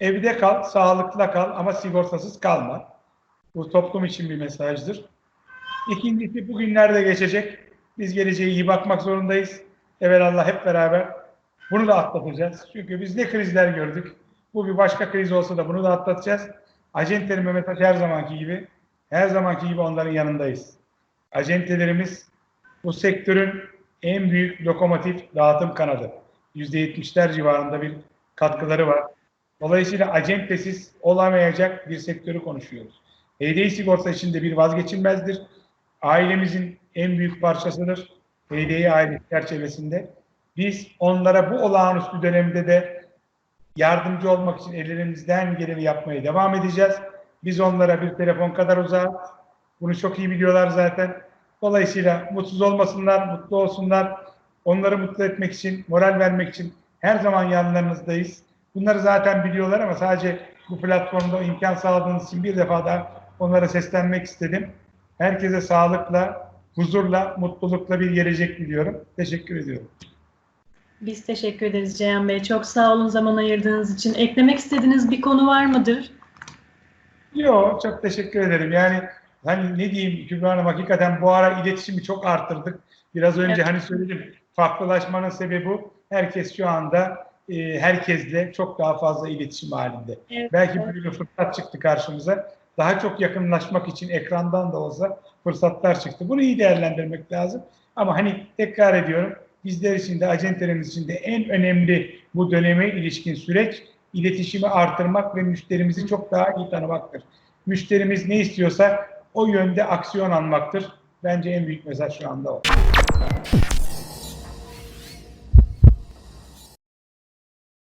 Evde kal, sağlıkla kal ama sigortasız kalma. Bu toplum için bir mesajdır. İkincisi bugünlerde geçecek. Biz geleceğe iyi bakmak zorundayız. Evelallah hep beraber bunu da atlatacağız. Çünkü biz ne krizler gördük. Bu bir başka kriz olsa da bunu da atlatacağız. Acenteleri Mehmet Aç her zamanki gibi, her zamanki gibi onların yanındayız. Acentelerimiz bu sektörün en büyük lokomotif dağıtım kanadı. %70'ler civarında bir katkıları var. Dolayısıyla acentesiz olamayacak bir sektörü konuşuyoruz. HDI sigorta içinde bir vazgeçilmezdir. Ailemizin en büyük parçasıdır. HDI ailesi çerçevesinde. Biz onlara bu olağanüstü dönemde de yardımcı olmak için ellerimizden geleni yapmaya devam edeceğiz. Biz onlara bir telefon kadar uzak. Bunu çok iyi biliyorlar zaten. Dolayısıyla mutsuz olmasınlar, mutlu olsunlar. Onları mutlu etmek için, moral vermek için her zaman yanlarınızdayız. Bunları zaten biliyorlar ama sadece bu platformda imkan sağladığınız için bir defa daha onlara seslenmek istedim. Herkese sağlıkla, huzurla, mutlulukla bir gelecek diliyorum. Teşekkür ediyorum. Biz teşekkür ederiz Ceyhan Bey. Çok sağ olun zaman ayırdığınız için. Eklemek istediğiniz bir konu var mıdır? Yok, çok teşekkür ederim. Yani hani ne diyeyim Kübra Hanım hakikaten bu ara iletişimi çok arttırdık. Biraz önce Evet. hani söyledim farklılaşmanın sebebi bu. Herkes şu anda e, herkesle çok daha fazla iletişim halinde. Evet, Belki böyle bir fırsat çıktı karşımıza. Daha çok yakınlaşmak için ekrandan da olsa fırsatlar çıktı. Bunu iyi değerlendirmek lazım. Ama hani tekrar ediyorum bizler için de acentelerimiz için de en önemli bu döneme ilişkin süreç iletişimi artırmak ve müşterimizi çok daha iyi tanımaktır. Müşterimiz ne istiyorsa o yönde aksiyon almaktır. Bence en büyük mesaj şu anda o.